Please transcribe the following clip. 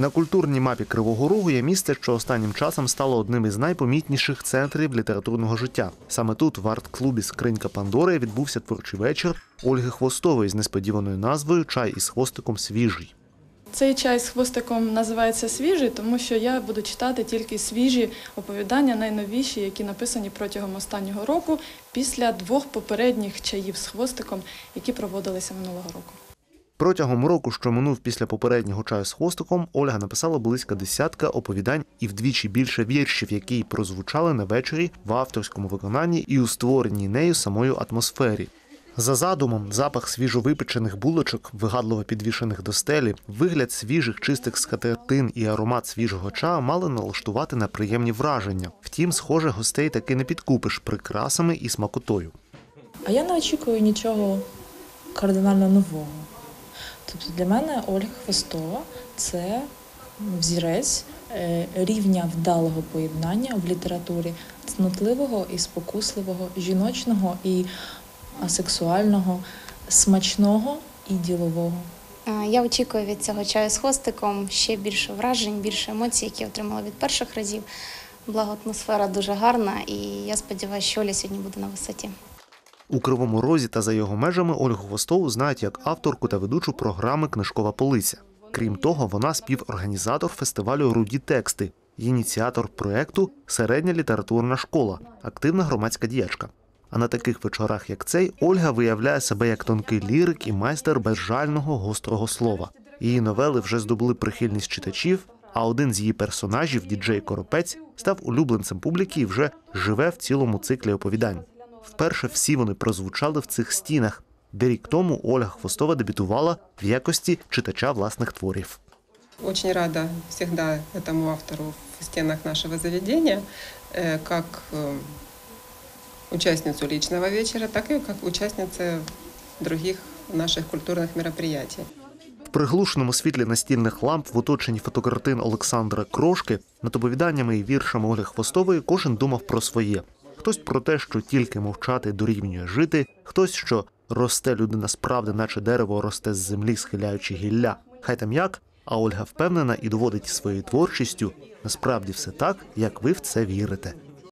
На культурній мапі Кривого Рогу є місце, що останнім часом стало одним із найпомітніших центрів літературного життя. Саме тут, в арт-клубі Скринька Пандори, відбувся творчий вечір Ольги Хвостової з несподіваною назвою Чай із хвостиком свіжий. Цей чай з хвостиком називається свіжий, тому що я буду читати тільки свіжі оповідання, найновіші, які написані протягом останнього року, після двох попередніх чаїв з хвостиком, які проводилися минулого року. Протягом року, що минув після попереднього чаю з хвостиком, Ольга написала близько десятка оповідань і вдвічі більше віршів, які прозвучали на вечорі в авторському виконанні і у створеній нею самою атмосфері. За задумом, запах свіжовипечених булочок, вигадливо підвішених до стелі, вигляд свіжих чистих скатертин і аромат свіжого чаю мали налаштувати на приємні враження. Втім, схоже, гостей таки не підкупиш прикрасами і смакотою. А я не очікую нічого кардинально нового. Тобто для мене Ольга Хвостова це взірець е, рівня вдалого поєднання в літературі цнотливого і спокусливого, жіночного і асексуального, смачного і ділового. Е, Я очікую від цього чаю з хвостиком ще більше вражень, більше емоцій, які отримала від перших разів. Благо атмосфера дуже гарна, і я сподіваюся, що Оля сьогодні буде на висоті. У Кривому Розі та за його межами Ольгу Хвостову знають як авторку та ведучу програми Книжкова полиця. Крім того, вона співорганізатор фестивалю Руді тексти, ініціатор проекту Середня літературна школа, активна громадська діячка. А на таких вечорах, як цей, Ольга виявляє себе як тонкий лірик і майстер безжального гострого слова. Її новели вже здобули прихильність читачів, а один з її персонажів, діджей Коропець, став улюбленцем публіки і вже живе в цілому циклі оповідань. Вперше всі вони прозвучали в цих стінах, де рік тому Ольга Хвостова дебютувала в якості читача власних творів. Очень рада всегда этому автору в стенах нашего заведения, э, как э, участницу личного вечера, так и как участница других наших культурных мероприятий. В приглушеному світлі настільних ламп в оточенні фотокартин Олександра Крошки над оповіданнями і віршами Ольги Хвостової кожен думав про своє. Хтось про те, що тільки мовчати дорівнює жити, хтось, що росте людина справді, наче дерево росте з землі, схиляючи гілля. Хай там як, а Ольга впевнена і доводить своєю творчістю. Насправді все так, як ви в це вірите.